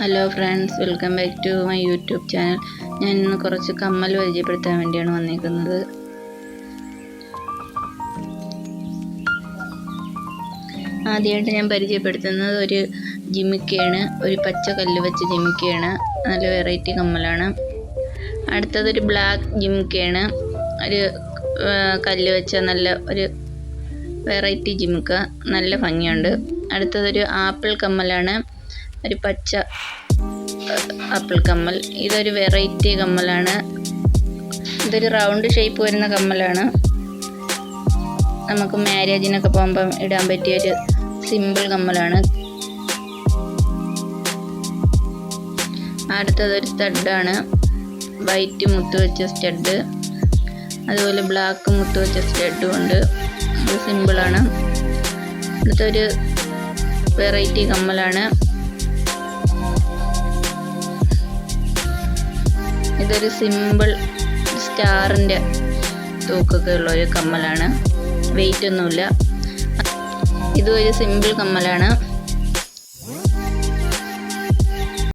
Hello friends welcome back to my YouTube channel ഞാൻ ഇന്ന് കുറച്ച് കമ്മൽ പരിചയപ്പെടുത്താൻ വേണ്ടിയാണ് വന്നിരിക്കുന്നത് ആദ്യമായിട്ട് ഞാൻ പരിചയപ്പെടുത്തുന്നത് ഒരു ജിമിക്കയാണ്. ഒരു പച്ച കല്ല് വെച്ച ജിമിക്കയാണ്. നല്ല വെറൈറ്റി കമ്മലാണ്. അടുത്തതൊരു ബ്ലാക്ക് ജിമിക്കയാണ്. ഒരു കല്ല് വെച്ച നല്ല ഒരു വെറൈറ്റി ജിമിക്ക. നല്ല ഭംഗിയുണ്ട്. അടുത്തതൊരു ആപ്പിൾ കമ്മലാണ്. ഒരു പച്ച ആപ്പിൾ കമ്മൽ. ഇതൊരു വെറൈറ്റി കമ്മലാണ്. ഇതൊരു റൗണ്ട് ഷേപ്പ് വരുന്ന കമ്മലാണ്. നമുക്ക് മാരേജിനൊക്കെ പോകുമ്പം ഇടാൻ പറ്റിയൊരു സിമ്പിൾ കമ്മലാണ്. അടുത്തതൊരു സ്റ്റഡാണ് വൈറ്റ് മുത്ത് വെച്ച സ്റ്റഡ് അതുപോലെ ബ്ലാക്ക് മുത്ത് വെച്ച സ്റ്റഡും ഉണ്ട്. ഇത് സിമ്പിളാണ് അടുത്തൊരു വെറൈറ്റി കമ്മലാണ്. ഇതൊരു സിമ്പിൾ സ്റ്റാറിന്റെ തൂക്കൊക്കെ ഉള്ള ഒരു കമ്മലാണ്. വെയിറ്റ് ഒന്നുമില്ല. ഇതും ഒരു സിമ്പിൾ കമ്മലാണ്.